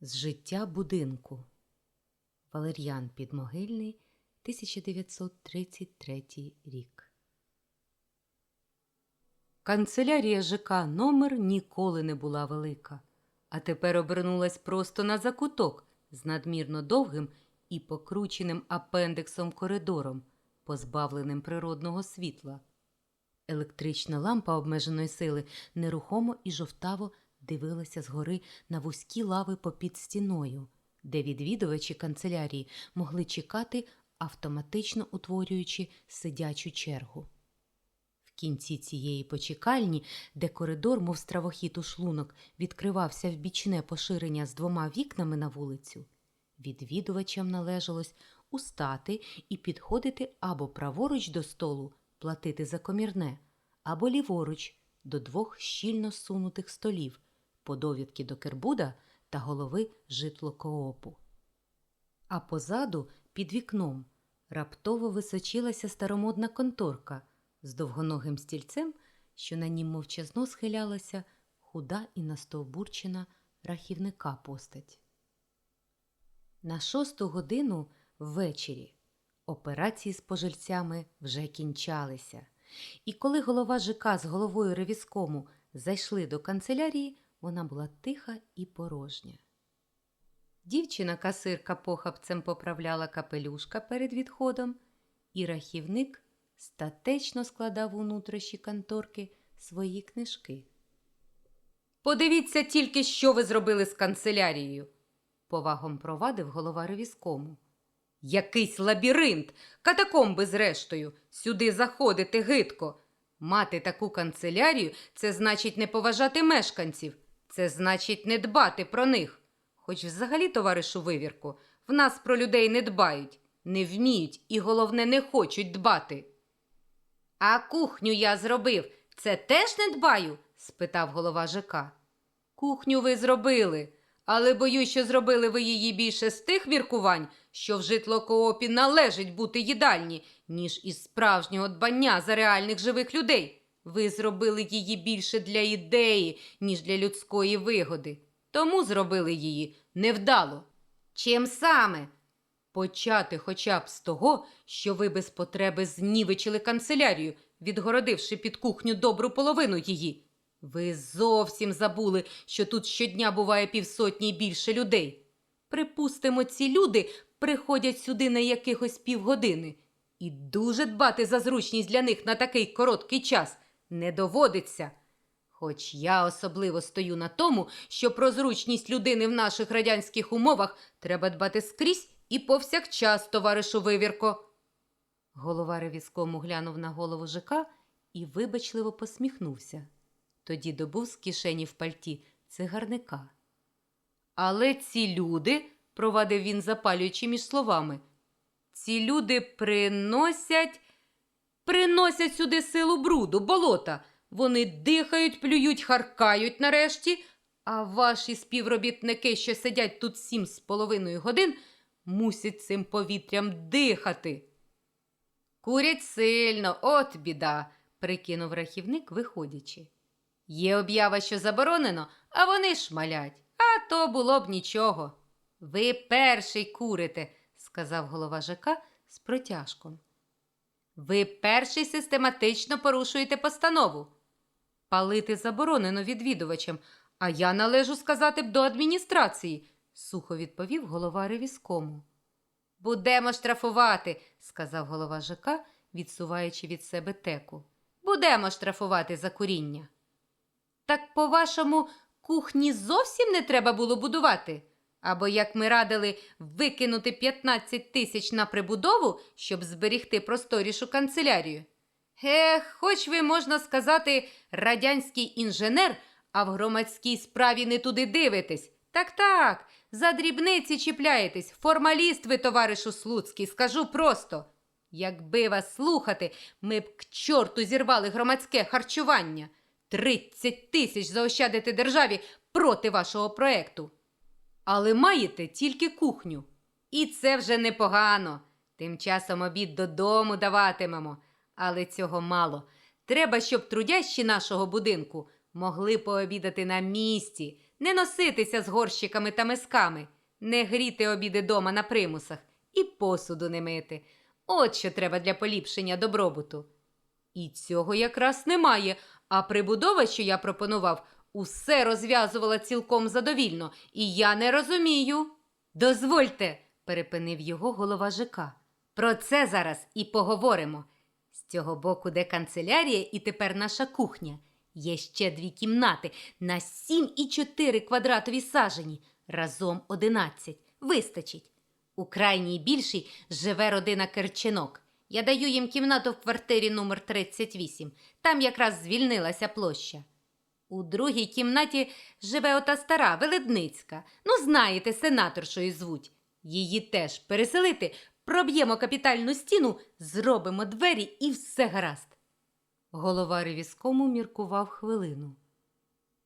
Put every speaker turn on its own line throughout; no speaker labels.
З життя будинку. Валер'ян Підмогильний, 1933 рік. Канцелярія ЖК номер ніколи не була велика, а тепер обернулась просто на закуток з надмірно довгим і покрученим апендексом коридором, позбавленим природного світла. Електрична лампа обмеженої сили нерухомо і жовтаво дивилася згори на вузькі лави попід стіною, де відвідувачі канцелярії могли чекати, автоматично утворюючи сидячу чергу. В кінці цієї почекальні, де коридор, мов стравохід у шлунок, відкривався в бічне поширення з двома вікнами на вулицю, відвідувачам належалось устати і підходити або праворуч до столу, платити за комірне, або ліворуч до двох щільно сунутих столів, по довідки до Кербуда та голови житлокоопу. А позаду, під вікном, раптово височилася старомодна конторка з довгоногим стільцем, що на нім мовчазно схилялася худа і настовбурчена рахівника постать. На шосту годину ввечері операції з пожильцями вже кінчалися, і коли голова ЖК з головою ревіскому зайшли до канцелярії, вона була тиха і порожня. Дівчина-касирка похапцем поправляла капелюшка перед відходом, і рахівник статечно складав у нутрощі конторки свої книжки. Подивіться тільки, що ви зробили з канцелярією, повагом провадив голова ревіскому. Якийсь лабіринт, катакомби зрештою, сюди заходити гидко. Мати таку канцелярію це значить не поважати мешканців, це значить не дбати про них. Хоч взагалі, товаришу вивірку, в нас про людей не дбають, не вміють і, головне, не хочуть дбати. А кухню я зробив. Це теж не дбаю? спитав голова ЖК. Кухню ви зробили, але боюсь, що зробили ви її більше з тих міркувань, що в житлокоопі належить бути їдальні, ніж із справжнього дбання за реальних живих людей. Ви зробили її більше для ідеї, ніж для людської вигоди. Тому зробили її невдало. Чим саме? Почати хоча б з того, що ви без потреби знівечили канцелярію, відгородивши під кухню добру половину її. Ви зовсім забули, що тут щодня буває півсотні більше людей. Припустимо, ці люди приходять сюди на якихось півгодини, і дуже дбати за зручність для них на такий короткий час не доводиться. Хоч я особливо стою на тому, що про зручність людини в наших радянських умовах треба дбати скрізь і повсякчас, товаришу Вивірко. Голова ревіскому глянув на голову ЖК і вибачливо посміхнувся. Тоді добув з кишені в пальті цигарника. Але ці люди, провадив він, запалюючи між словами, ці люди приносять, приносять сюди силу бруду, болота. Вони дихають, плюють, харкають нарешті, а ваші співробітники, що сидять тут сім з половиною годин, мусять цим повітрям дихати. Курять сильно, от біда, прикинув рахівник, виходячи. Є об'ява, що заборонено, а вони шмалять. А то було б нічого. Ви перший курите, сказав голова ЖК з протяжком. Ви перший систематично порушуєте постанову. Палити заборонено відвідувачам, а я належу сказати б до адміністрації, сухо відповів голова ревіскому. Будемо штрафувати, сказав голова ЖК, відсуваючи від себе теку. Будемо штрафувати за куріння. Так, по-вашому, кухні зовсім не треба було будувати? Або, як ми радили, викинути 15 тисяч на прибудову, щоб зберігти просторішу канцелярію? Ех, хоч ви, можна сказати, радянський інженер, а в громадській справі не туди дивитесь. Так так, за дрібниці чіпляєтесь, формаліст ви, товаришу Слуцький, скажу просто. Якби вас слухати, ми б к чорту зірвали громадське харчування. 30 тисяч заощадити державі проти вашого проекту. Але маєте тільки кухню. І це вже непогано. Тим часом обід додому даватимемо. Але цього мало. Треба, щоб трудящі нашого будинку могли пообідати на місці. не носитися з горщиками та мисками, не гріти обіди дома на примусах і посуду не мити. От що треба для поліпшення добробуту. І цього якраз немає, а прибудова, що я пропонував, усе розв'язувала цілком задовільно, і я не розумію. Дозвольте, перепинив його голова ЖК. Про це зараз і поговоримо. З цього боку, де канцелярія і тепер наша кухня. Є ще дві кімнати на 7,4 квадратові сажені, разом 11. Вистачить. У крайній більшій живе родина Керченок. Я даю їм кімнату в квартирі номер 38. Там якраз звільнилася площа. У другій кімнаті живе ота стара Веледницька. Ну, знаєте, сенаторшою звуть. Її теж переселити, проб'ємо капітальну стіну, зробимо двері і все гаразд. Голова ревіскому міркував хвилину.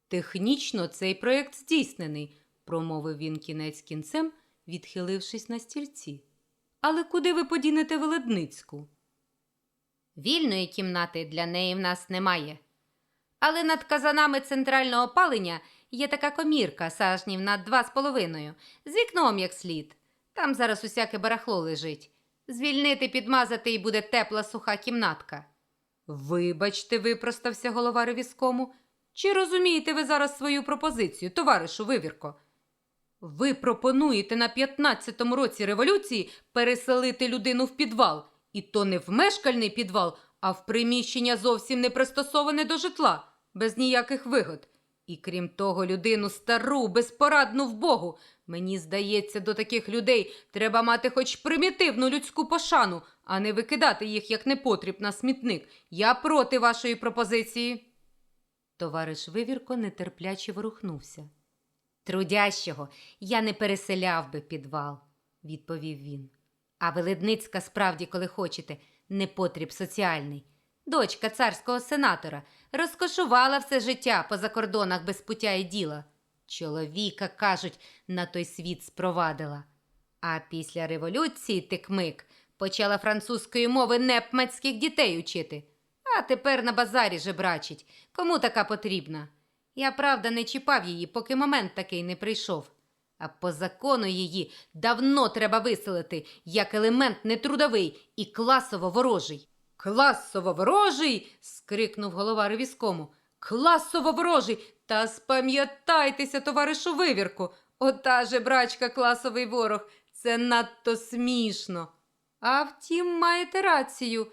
Технічно цей проєкт здійснений, промовив він кінець кінцем, відхилившись на стільці. Але куди ви подінете Веледницьку? Вільної кімнати для неї в нас немає. Але над казанами центрального опалення є така комірка сажнів на два з половиною, з вікном як слід. Там зараз усяке барахло лежить. Звільнити, підмазати і буде тепла суха кімнатка. Вибачте, випростався голова ревіскому. Чи розумієте ви зараз свою пропозицію, товаришу Вивірко? Ви пропонуєте на 15-му році революції переселити людину в підвал, і то не в мешкальний підвал, а в приміщення зовсім не пристосоване до житла, без ніяких вигод. І крім того, людину стару, безпорадну вбогу. Мені здається, до таких людей треба мати хоч примітивну людську пошану, а не викидати їх як непотріб на смітник. Я проти вашої пропозиції. Товариш Вивірко нетерпляче ворухнувся. Трудящого я не переселяв би підвал, відповів він. А Веледницька справді, коли хочете, непотріб соціальний. Дочка царського сенатора розкошувала все життя по закордонах без пуття і діла. Чоловіка, кажуть, на той світ спровадила. А після революції тикмик почала французької мови непмацьких дітей учити. А тепер на базарі жебрачить. Кому така потрібна? Я, правда, не чіпав її, поки момент такий не прийшов. А по закону її давно треба виселити як елемент нетрудовий і класово ворожий. Класово ворожий. скрикнув голова ревіскому. Класово ворожий. Та спам'ятайтеся, товаришу вивірку. Ота же брачка класовий ворог. Це надто смішно. А втім, маєте рацію.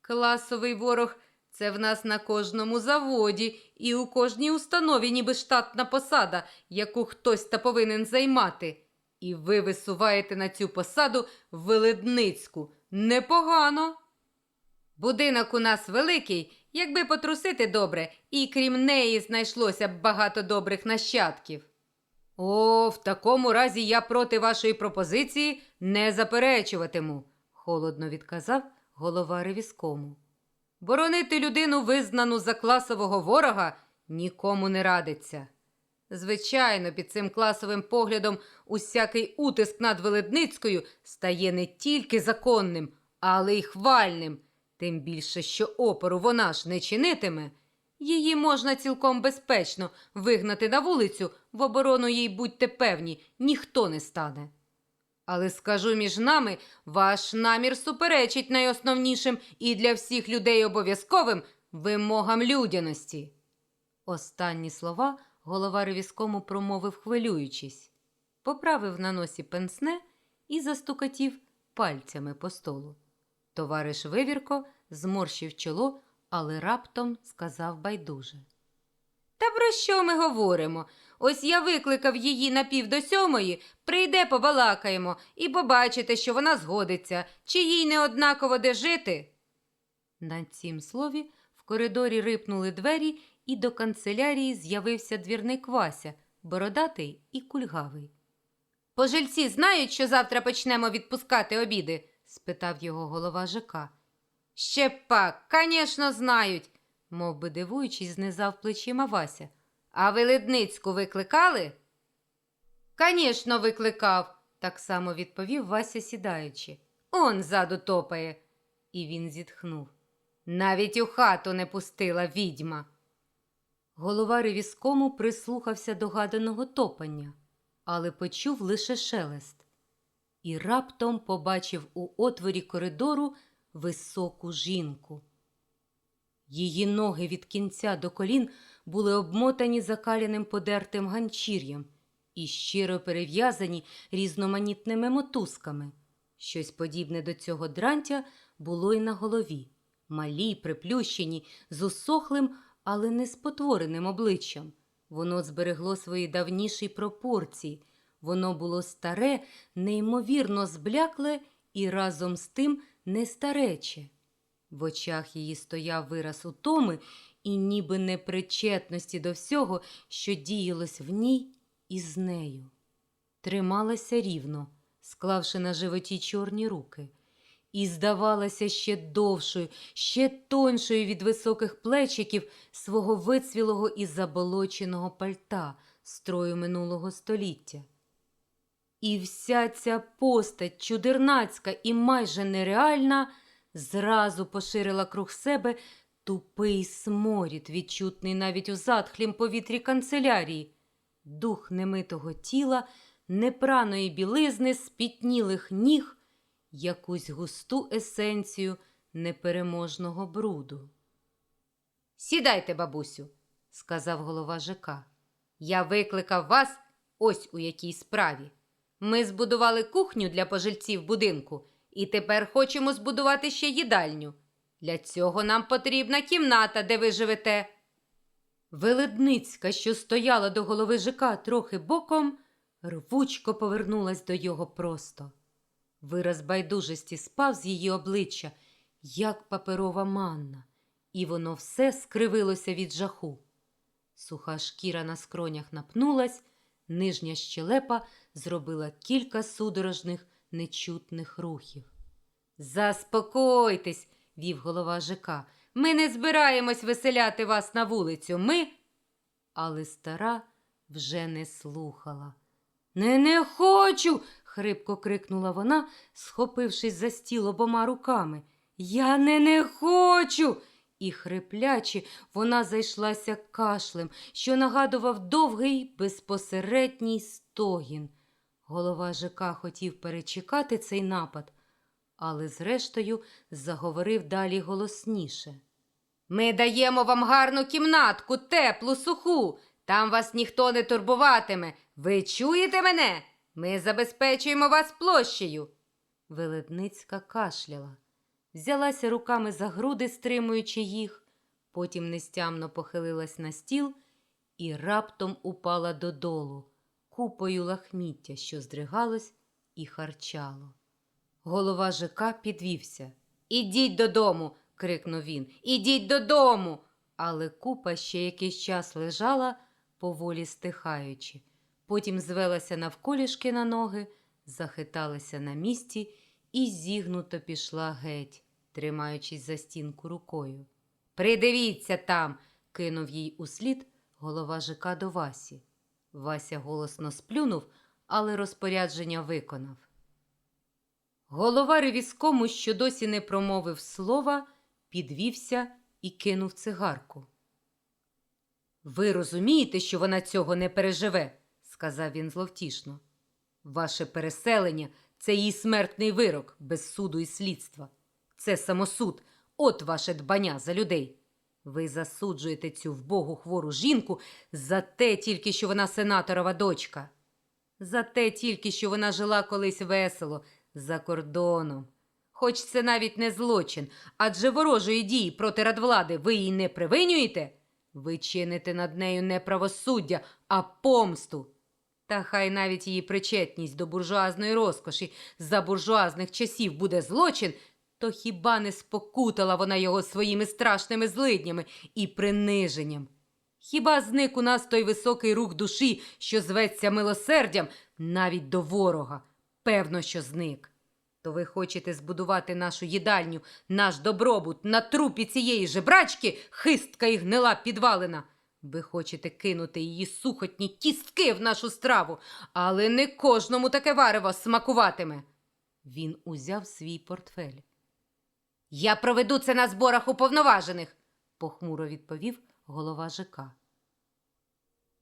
Класовий ворог це в нас на кожному заводі і у кожній установі ніби штатна посада, яку хтось та повинен займати. І ви висуваєте на цю посаду Веледницьку. Непогано. Будинок у нас великий, якби потрусити добре, і крім неї знайшлося б багато добрих нащадків. О, в такому разі я проти вашої пропозиції не заперечуватиму, холодно відказав голова ревіскому. Боронити людину, визнану за класового ворога, нікому не радиться. Звичайно, під цим класовим поглядом усякий утиск над Веледницькою стає не тільки законним, але й хвальним, тим більше, що опору вона ж не чинитиме. Її можна цілком безпечно вигнати на вулицю, в оборону їй будьте певні, ніхто не стане. Але скажу між нами, ваш намір суперечить найосновнішим і для всіх людей обов'язковим вимогам людяності. Останні слова голова ревіскому промовив, хвилюючись, поправив на носі пенсне і застукатів пальцями по столу. Товариш Вивірко зморщив чоло, але раптом сказав байдуже. Та про що ми говоримо? Ось я викликав її на пів до сьомої, прийде, побалакаємо, і побачите, що вона згодиться, чи їй не однаково де жити. На цім слові в коридорі рипнули двері, і до канцелярії з'явився двірник Вася, бородатий і кульгавий. Пожильці знають, що завтра почнемо відпускати обіди? Спитав його голова ЖК. Ще пак, звісно, знають, мов би дивуючись, знизав плечима Вася. А Веледницьку викликали? Звісно, викликав, так само відповів Вася сідаючи. Он ззаду топає. І він зітхнув. Навіть у хату не пустила відьма. Голова ревіскому прислухався до гаданого топання, але почув лише шелест і раптом побачив у отворі коридору високу жінку. Її ноги від кінця до колін були обмотані закаляним подертим ганчір'ям і щиро перев'язані різноманітними мотузками. Щось подібне до цього дрантя було й на голові, малі, приплющені, з усохлим, але не спотвореним обличчям. Воно зберегло свої давніші пропорції. Воно було старе, неймовірно зблякле і разом з тим нестарече. В очах її стояв вираз утоми і ніби непричетності до всього, що діялось в ній і з нею. Трималася рівно, склавши на животі чорні руки, і здавалася ще довшою, ще тоншою від високих плечиків свого вицвілого і заболоченого пальта строю минулого століття. І вся ця постать чудернацька і майже нереальна зразу поширила круг себе тупий сморід, відчутний навіть у затхлім повітрі канцелярії, дух немитого тіла, непраної білизни, спітнілих ніг, якусь густу есенцію непереможного бруду. Сідайте, бабусю, сказав голова ЖК. Я викликав вас ось у якій справі. Ми збудували кухню для пожильців будинку і тепер хочемо збудувати ще їдальню. Для цього нам потрібна кімната, де ви живете. Веледницька, що стояла до голови ЖК трохи боком, рвучко повернулась до його просто. Вираз байдужості спав з її обличчя, як паперова манна, і воно все скривилося від жаху. Суха шкіра на скронях напнулась, нижня щелепа зробила кілька судорожних нечутних рухів. Заспокойтесь, вів голова ЖК. Ми не збираємось веселяти вас на вулицю. Ми. Але стара вже не слухала. Не не хочу. хрипко крикнула вона, схопившись за стіл обома руками. Я не не хочу. І хрипляче вона зайшлася кашлем, що нагадував довгий безпосередній стогін. Голова ЖК хотів перечекати цей напад, але зрештою заговорив далі голосніше. Ми даємо вам гарну кімнатку, теплу, суху. Там вас ніхто не турбуватиме. Ви чуєте мене? Ми забезпечуємо вас площею. Веледницька кашляла, взялася руками за груди, стримуючи їх, потім нестямно похилилась на стіл і раптом упала додолу, купою лахміття, що здригалось і харчало. Голова ЖК підвівся. Ідіть додому. крикнув він. Ідіть додому. Але купа ще якийсь час лежала, поволі стихаючи. Потім звелася навколішки на ноги, захиталася на місці і зігнуто пішла геть, тримаючись за стінку рукою. Придивіться там, кинув їй услід голова ЖК до Васі. Вася голосно сплюнув, але розпорядження виконав. Голова ревіскому, що досі не промовив слова, підвівся і кинув цигарку. Ви розумієте, що вона цього не переживе, сказав він зловтішно. Ваше переселення це її смертний вирок без суду і слідства. Це самосуд, от ваше дбання за людей. Ви засуджуєте цю вбогу хвору жінку за те тільки, що вона сенаторова дочка, за те тільки, що вона жила колись весело за кордоном. Хоч це навіть не злочин, адже ворожої дії проти радвлади ви її не привинюєте, ви чините над нею не правосуддя, а помсту. Та хай навіть її причетність до буржуазної розкоші за буржуазних часів буде злочин, то хіба не спокутала вона його своїми страшними злиднями і приниженням? Хіба зник у нас той високий рух душі, що зветься милосердям, навіть до ворога? Певно, що зник. То ви хочете збудувати нашу їдальню, наш добробут на трупі цієї жебрачки, хистка і гнила підвалина. Ви хочете кинути її сухотні кістки в нашу страву, але не кожному таке варево смакуватиме. Він узяв свій портфель. Я проведу це на зборах уповноважених, похмуро відповів голова ЖК.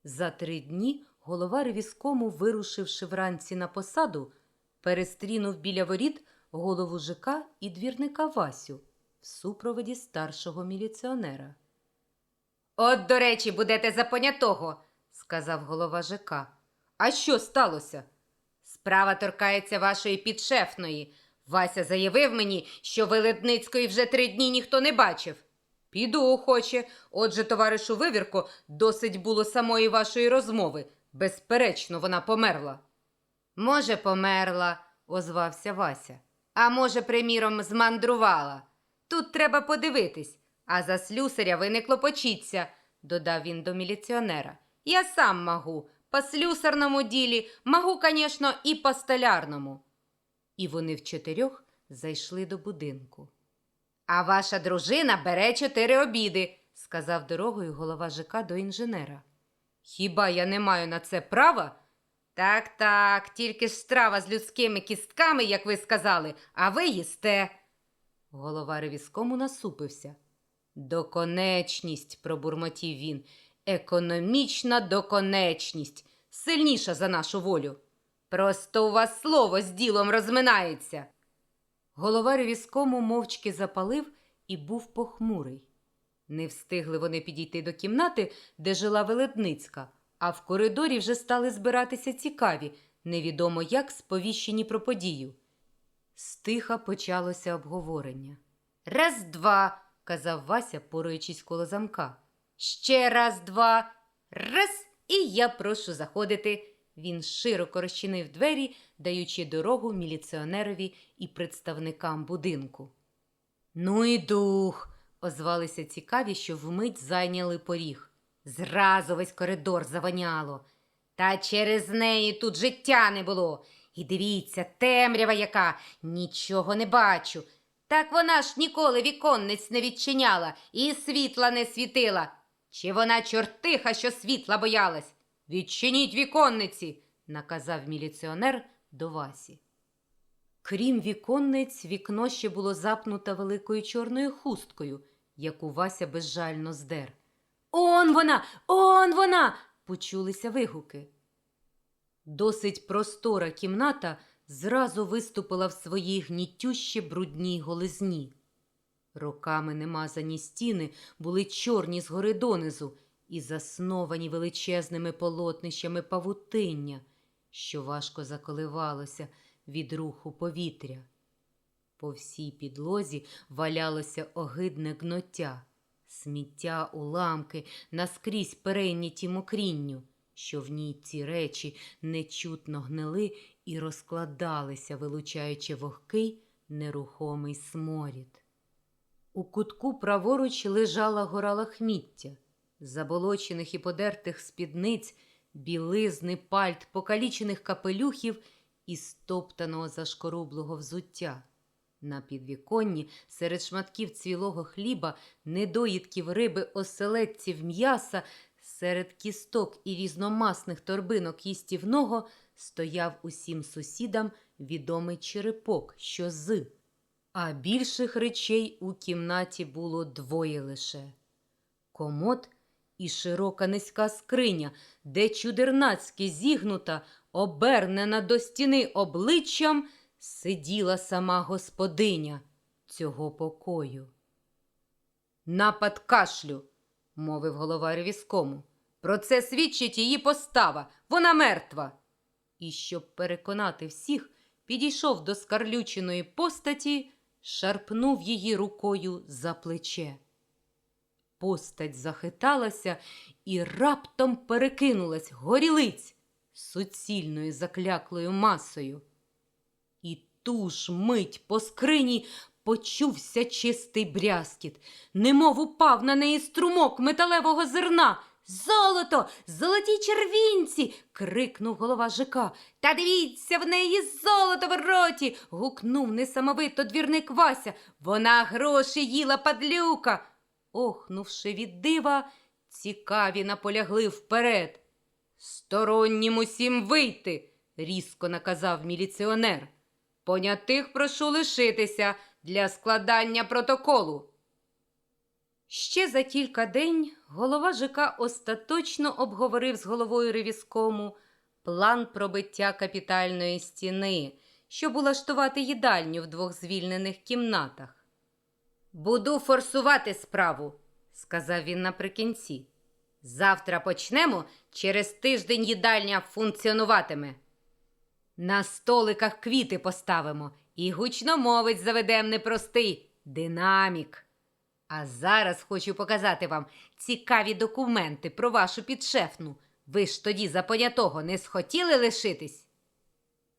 За три дні голова ревіскому, вирушивши вранці на посаду, перестрінув біля воріт голову ЖК і двірника Васю в супроводі старшого міліціонера. От, до речі, будете за понятого, сказав голова ЖК. А що сталося? Справа торкається вашої підшефної. Вася заявив мені, що Веледницької вже три дні ніхто не бачив. Піду охоче. Отже, товаришу Вивірко, досить було самої вашої розмови. Безперечно, вона померла. Може, померла, озвався Вася. А може, приміром, змандрувала. Тут треба подивитись. А за слюсаря ви не клопочіться, додав він до міліціонера. Я сам могу. По слюсарному ділі, могу, звісно, і по столярному. І вони вчотирьох зайшли до будинку. А ваша дружина бере чотири обіди, сказав дорогою голова ЖК до інженера. Хіба я не маю на це права? Так, так, тільки ж страва з людськими кістками, як ви сказали, а ви їсте. Голова ревіскому насупився. Доконечність, пробурмотів він, економічна доконечність, сильніша за нашу волю. Просто у вас слово з ділом розминається. Голова ревіскому мовчки запалив і був похмурий. Не встигли вони підійти до кімнати, де жила Веледницька, а в коридорі вже стали збиратися цікаві, невідомо як сповіщені про подію. Стиха почалося обговорення. Раз, два, казав Вася, поруючись коло замка. Ще раз, два, раз, і я прошу заходити. Він широко розчинив двері, даючи дорогу міліціонерові і представникам будинку. Ну і дух, озвалися цікаві, що вмить зайняли поріг. Зразу весь коридор завоняло. Та через неї тут життя не було. І дивіться, темрява яка, нічого не бачу. Так вона ж ніколи віконниць не відчиняла і світла не світила. Чи вона чортиха, що світла боялась? Відчиніть віконниці, наказав міліціонер до Васі. Крім віконниць, вікно ще було запнуте великою чорною хусткою, яку Вася безжально здер. Он вона, он вона. почулися вигуки. Досить простора кімната зразу виступила в своїй гнітюще брудній голизні. Роками немазані стіни були чорні згори донизу і засновані величезними полотнищами павутиння, що важко заколивалося від руху повітря. По всій підлозі валялося огидне гноття, сміття, уламки, наскрізь перейняті мокрінню, що в ній ці речі нечутно гнили і розкладалися, вилучаючи вогкий нерухомий сморід. У кутку праворуч лежала гора лахміття, заболочених і подертих спідниць, білизни, пальт, покалічених капелюхів і стоптаного зашкорублого взуття. На підвіконні серед шматків цвілого хліба, недоїдків риби, оселедців м'яса, серед кісток і різномасних торбинок їстівного стояв усім сусідам відомий черепок, що з. А більших речей у кімнаті було двоє лише комод і широка низька скриня, де чудернацьки зігнута, обернена до стіни обличчям, сиділа сама господиня цього покою. Напад кашлю, мовив голова ревіскому. Про це свідчить її постава. Вона мертва. І щоб переконати всіх, підійшов до скарлюченої постаті, шарпнув її рукою за плече. Постать захиталася і раптом перекинулась горілиць суцільною закляклою масою. І ту ж мить по скрині почувся чистий брязкіт, немов упав на неї струмок металевого зерна. Золото, золоті червінці. крикнув голова ЖК. Та дивіться, в неї золото в роті. гукнув несамовито двірник Вася. Вона гроші їла падлюка. Охнувши від дива, цікаві наполягли вперед. Стороннім усім вийти, різко наказав міліціонер. Понятих прошу лишитися для складання протоколу. Ще за кілька день голова ЖК остаточно обговорив з головою ревіскому план пробиття капітальної стіни, щоб улаштувати їдальню в двох звільнених кімнатах. Буду форсувати справу, сказав він наприкінці. Завтра почнемо, через тиждень їдальня функціонуватиме. На столиках квіти поставимо і гучномовець заведем непростий динамік. А зараз хочу показати вам цікаві документи про вашу підшефну. Ви ж тоді за понятого не схотіли лишитись?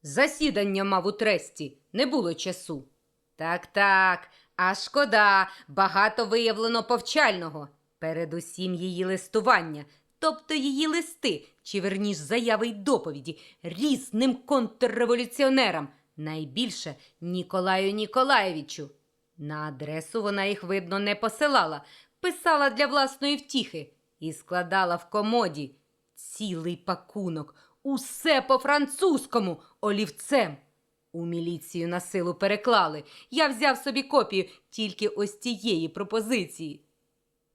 Засідання мав у тресті, не було часу. Так, так, а шкода, багато виявлено повчального. Передусім її листування, тобто її листи, чи верніш заяви й доповіді різним контрреволюціонерам, найбільше Ніколаю Ніколаєвичу. На адресу вона їх, видно, не посилала, писала для власної втіхи і складала в комоді цілий пакунок, усе по-французькому, олівцем. У міліцію на силу переклали. Я взяв собі копію тільки ось тієї пропозиції.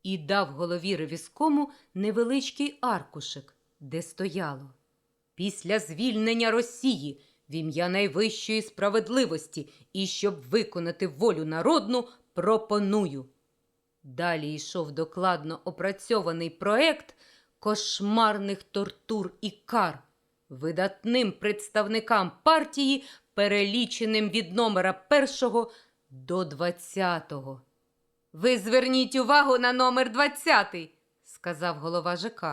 І дав голові ревіскому невеличкий аркушик, де стояло. Після звільнення Росії в ім'я найвищої справедливості і щоб виконати волю народну, пропоную. Далі йшов докладно опрацьований проект кошмарних тортур і кар видатним представникам партії, переліченим від номера першого до двадцятого. Ви зверніть увагу на номер двадцятий, сказав голова ЖК.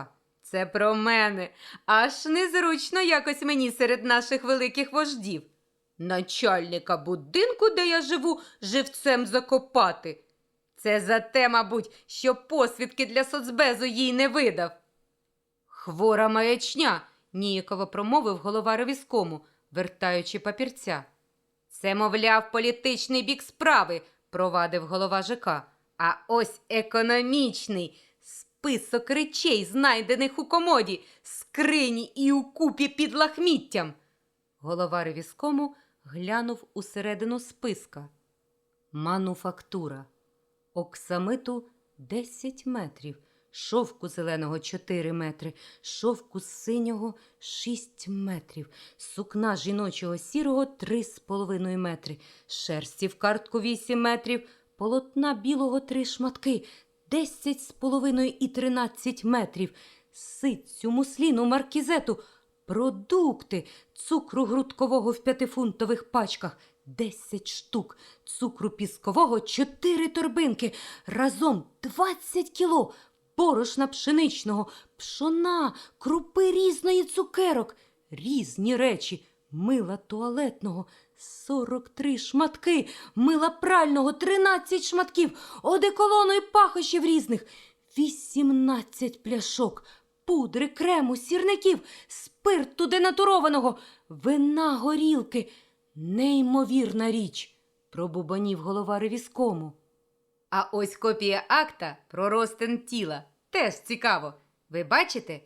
Це про мене. Аж незручно якось мені серед наших великих вождів. Начальника будинку, де я живу, живцем закопати. Це за те, мабуть, що посвідки для соцбезу їй не видав. Хвора маячня, ніяково промовив голова ревіскому, вертаючи папірця. Це, мовляв, політичний бік справи, провадив голова ЖК. А ось економічний список речей, знайдених у комоді, скрині і у купі під лахміттям. Голова ревіскому глянув усередину списка. Мануфактура. Оксамиту 10 метрів, шовку зеленого 4 метри, шовку синього 6 метрів, сукна жіночого сірого 3,5 метри, шерсті в картку 8 метрів, полотна білого 3 шматки, 10 з половиною і 13 метрів, ситцю, мусліну, маркізету, продукти, цукру грудкового в п'ятифунтових пачках, 10 штук, цукру піскового 4 торбинки, разом 20 кіло, борошна пшеничного, пшона, крупи різної цукерок, різні речі, мила туалетного, 43 шматки, мила прального, 13 шматків, одеколону і пахощів різних, 18 пляшок, пудри, крему, сірників, спирту денатурованого, вина горілки. Неймовірна річ, пробубанів голова ревіскому. А ось копія акта про розтин тіла. Теж цікаво. Ви бачите?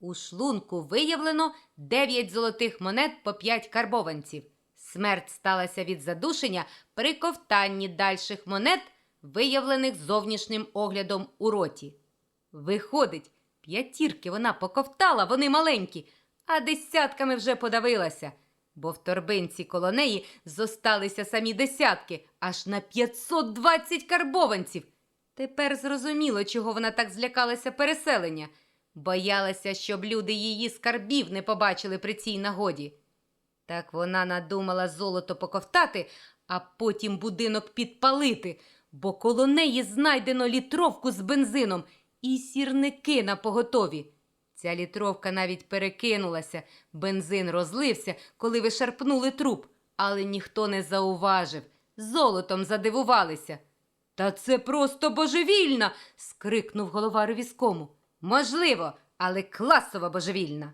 У шлунку виявлено 9 золотих монет по 5 карбованців. Смерть сталася від задушення при ковтанні дальших монет, виявлених зовнішнім оглядом у роті. Виходить, п'ятірки вона поковтала, вони маленькі, а десятками вже подавилася, бо в торбинці коло неї зосталися самі десятки, аж на 520 карбованців. Тепер зрозуміло, чого вона так злякалася переселення. Боялася, щоб люди її скарбів не побачили при цій нагоді. Так вона надумала золото поковтати, а потім будинок підпалити, бо коло неї знайдено літровку з бензином і сірники на поготові. Ця літровка навіть перекинулася, бензин розлився, коли ви шарпнули труп, але ніхто не зауважив. Золотом задивувалися. Та це просто божевільна. скрикнув голова ревіскому. Можливо, але класово божевільна.